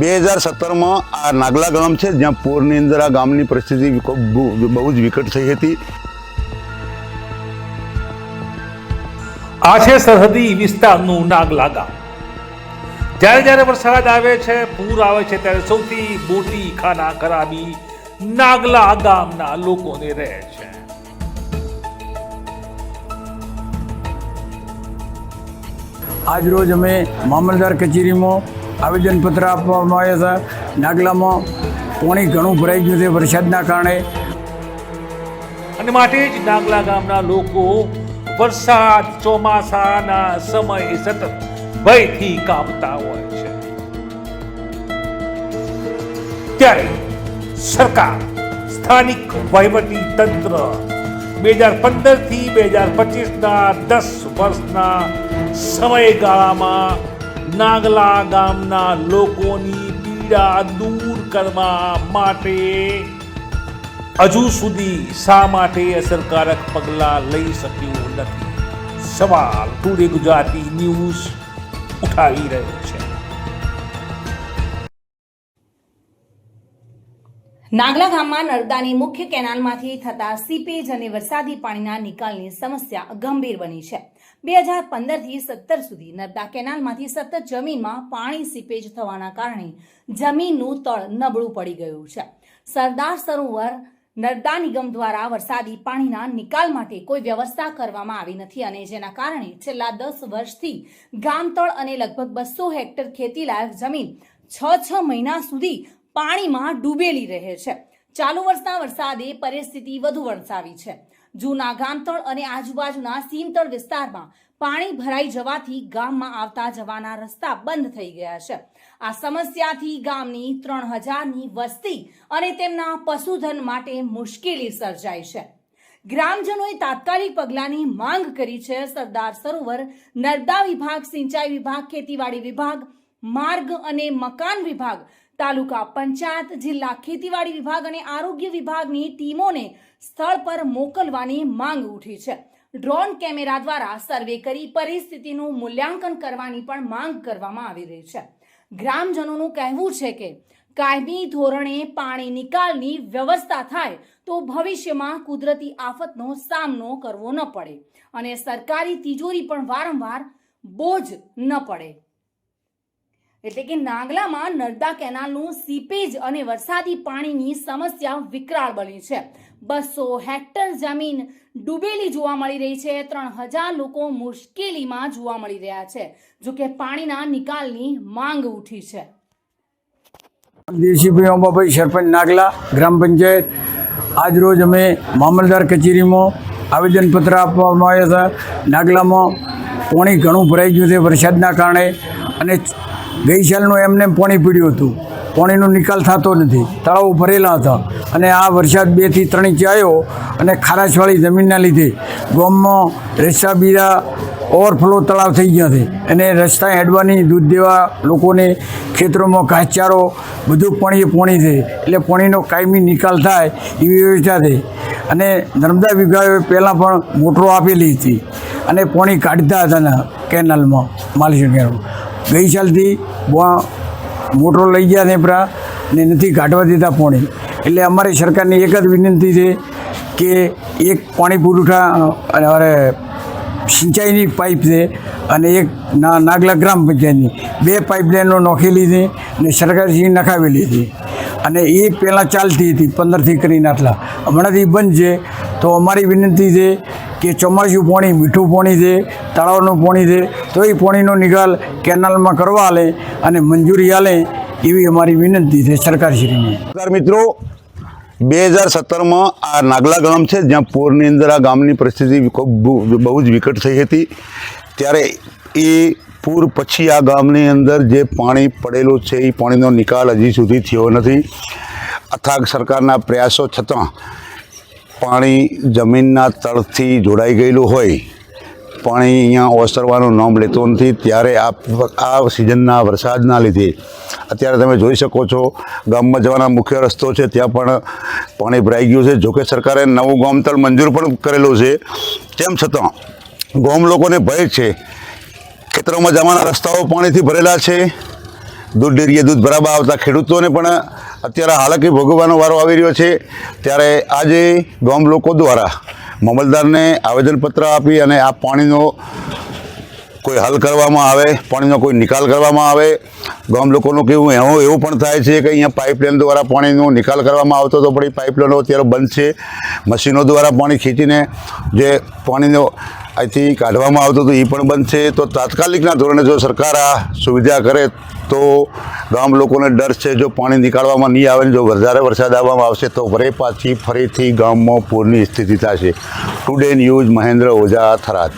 બે હજાર સત્તરમાં આ નાગલા ગામ છે જ્યાં પૂરની અંદર આ ગામની પરિસ્થિતિ બહુ જ વિકટ થઈ હતી. આ છે સરહદી વિસ્તારનું નાગલા ગામ. જ્યારે જ્યારે વરસાદ આવે છે પૂર આવે છે ત્યારે સૌથી મોટી ખાના ખરાબી નાગલા ગામના લોકોને રહે છે. આજ રોજ અમે મામલદાર કચેરીમાં આવેદનપત્ર આપવામાં આવ્યા હતા નાગલામાં પાણી ઘણું ભરાઈ ગયું છે વરસાદના કારણે. અને માટે જ નાગલા ગામના લોકો વરસાદ ચોમાસાના સમયે સતત ભયથી કાપતા હોય છે. ત્યારે સરકાર, સ્થાનિક વહીવટી તંત્ર બે હજાર પંદરથી બે હજાર પચીસના દસ વર્ષના સમયગાળામાં નાગલા ગામના લોકોની પીડા દૂર કરવા માટે હજુ સુધી શા માટે અસરકારક પગલાં લઈ શક્યું નથી? સવાલ ટુડે ગુજરાતી ન્યૂઝ ઉઠાવી રહ્યો છે. નાગલા ગામમાં નર્મદાની મુખ્ય કેનાલમાંથી થતા સીપેજ અને વરસાદી પાણીના નિકાલની સમસ્યા ગંભીર બની છે. બે હજાર પંદરથી સત્તર સુધી નર્મદા કેનાલમાંથી સતત જમીનમાં પાણી સીપેજ થવાના કારણે જમીનનું તળ નબળું પડી ગયું છે. સરદાર સરોવર નર્મદા નિગમ દ્વારા વરસાદી પાણીના નિકાલ માટે કોઈ વ્યવસ્થા કરવામાં આવી નથી અને જેના કારણે છેલ્લા દસ વર્ષથી ગામતળ અને લગભગ બસો હેક્ટર ખેતીલાયક જમીન છ છ મહિના સુધી પાણીમાં ડૂબેલી રહે છે. ચાલુ વર્ષના વરસાદે પરિસ્થિતિ વધુ વણસાવી છે. જૂના ગામતળ અને આજુબાજુના સીમતળ વિસ્તારમાં પાણી ભરાઈ જવાથી ગામમાં આવતા જવાના રસ્તા બંધ થઈ ગયા છે. આ સમસ્યાથી ગામની ત્રણ હજારની વસ્તી અને તેમના પશુધન માટે મુશ્કેલી સર્જાઈ છે. ગ્રામજનોએ તાત્કાલિક પગલાંની માંગ કરી છે. સરદાર સરોવર, નર્મદા વિભાગ, સિંચાઈ વિભાગ, ખેતીવાડી વિભાગ, માર્ગ અને મકાન વિભાગ તાલુકા પંચાયત, જિલ્લા ખેતીવાડી વિભાગ અને આરોગ્ય વિભાગની ટીમોને સ્થળ પર મોકલવાની માંગ ઉઠી છે. ડ્રોન કેમેરા દ્વારા સર્વે કરી પરિસ્થિતિનું મૂલ્યાંકન કરવાની પણ માંગ કરવામાં આવી રહી છે. ગ્રામજનોનું કહેવું છે કે, કાયમી ધોરણે પાણી નિકાલની વ્યવસ્થા થાય તો ભવિષ્યમાં કુદરતી આફતનો સામનો કરવો ન પડે અને સરકારી તિજોરી પણ વારંવાર બોજ ન પડે. એટલે કે નાગલામાં નર્મદા કેનાલનું સીપેજ અને વરસાદી પાણીની સમસ્યા વિકરાળ બની છે. બસો હેક્ટર જમીન ડૂબેલી જોવા મળી રહી છે. ત્રણ હજાર લોકો મુશ્કેલીમાં જોવા મળી રહ્યા છે. જો કે પાણીના નિકાલની માંગ ઉઠી છે. દેવસીભાઈ અંબાભાઈ સરપંચ નાગલા ગ્રામ પંચાયત. આજ રોજ અમે મામલદાર કચેરીમાં આવેદનપત્ર આપવામાં આવ્યા હતા. નાગલામાં પાણી ઘણું ભરાઈ ગયું છે વરસાદના કારણે. અને ગઈ સાલનું એમને પાણી પીડ્યું હતું. પાણીનો નિકાલ થતો નથી. તળાવો ભરેલા હતા. અને આ વરસાદ બેથી ત્રણ ઇંચ આવ્યો અને ખારાશવાળી જમીનના લીધે ગામમાં રેસા બીરા, ઓવરફ્લો તળાવ થઈ ગયા છે. અને રસ્તા હેડવાની, દૂધ દેવા લોકોને ખેતરોમાં ઘાસચારો, બધું પાણી પાણી છે. એટલે પાણીનો કાયમી નિકાલ થાય એવી વ્યવસ્થા છે. અને નર્મદા વિભાગે પહેલાં પણ મોટરો આપેલી હતી. અને પાણી કાઢતા હતા કેનાલમાં, માલિશ કેનાલ ગઈ સાલથી મોટરો લઈ ગયા નેપરા ને નથી કાઢવા દેતા પાણી. એટલે અમારી સરકારની એક જ વિનંતી છે કે એક પાણી પુરવઠા, અને અરે સિંચાઈની પાઇપ છે અને એક ના, નાગલા ગ્રામ પંચાયતની. બે પાઇપલાઇનો નોખેલી છે અને સરકારશ્રી નખાવેલી હતી અને એ પહેલાં ચાલતી હતી, પંદરથી કરીને આટલા. હમણાંથી બંધ છે. તો અમારી વિનંતી છે કે ચોમાસું પાણી, મીઠું પાણી છે, તળાવનું પાણી છે, તો એ પાણીનો નિકાલ કેનાલમાં કરવા આલે અને મંજૂરી આલે એવી અમારી વિનંતી છે સરકારશ્રીને. નમસ્કાર મિત્રો, બે હજાર સત્તરમાં આ નાગલા ગામ છે, જ્યાં પૂરની અંદર આ ગામની પરિસ્થિતિ ખૂબ બહુ જ વિકટ થઈ હતી. ત્યારે એ પૂર પછી આ ગામની અંદર જે પાણી પડેલું છે, એ પાણીનો નિકાલ હજી સુધી થયો નથી. અથાગ સરકારના પ્રયાસો છતાં પાણી જમીનના તળથી જોડાઈ ગયેલું હોય, પાણી અહીંયા ઓસરવાનું નામ લેતો નથી, ત્યારે આ આ સિઝનના વરસાદના લીધે અત્યારે તમે જોઈ શકો છો, ગામમાં જવાના મુખ્ય રસ્તો છે, ત્યાં પણ પાણી ભરાઈ ગયું છે. જોકે સરકારે નવું ગામતળ મંજૂર પણ કરેલું છે. તેમ છતાં, ગામ લોકોને ભય છે. ખેતરોમાં જવાના રસ્તાઓ પાણીથી ભરેલા છે. દૂધ ડેરીએ દૂધ ભરાવા આવતા ખેડૂતોને પણ અત્યારે હાલાકી ભોગવવાનો વારો આવી રહ્યો છે. ત્યારે આજે ગામ લોકો દ્વારા મામલદારને આવેદનપત્ર આપી અને આ પાણીનો કોઈ હલ કરવામાં આવે, પાણીનો કોઈ નિકાલ કરવામાં આવે. ગામ લોકોનું કેવું એવું એવું પણ થાય છે કે અહીંયા પાઇપલાઇન દ્વારા પાણીનો નિકાલ કરવામાં આવતો તો એ પાઇપલાઇનો અત્યારે બંધ છે. મશીનો દ્વારા પાણી ખેંચીને જે પાણીનો અહીંથી કાઢવામાં આવતું હતું, એ પણ બંધ છે. તો તાત્કાલિકના ધોરણે જો સરકાર આ સુવિધા કરે તો ગામ લોકોને ડર છે, જો પાણી નીકાળવામાં નહીં આવે જો વધારે વરસાદ આવવામાં આવશે, તો વરે પાછી ફરીથી ગામમાં પૂરની સ્થિતિ થશે. Today news Mahendra Oza Tharad.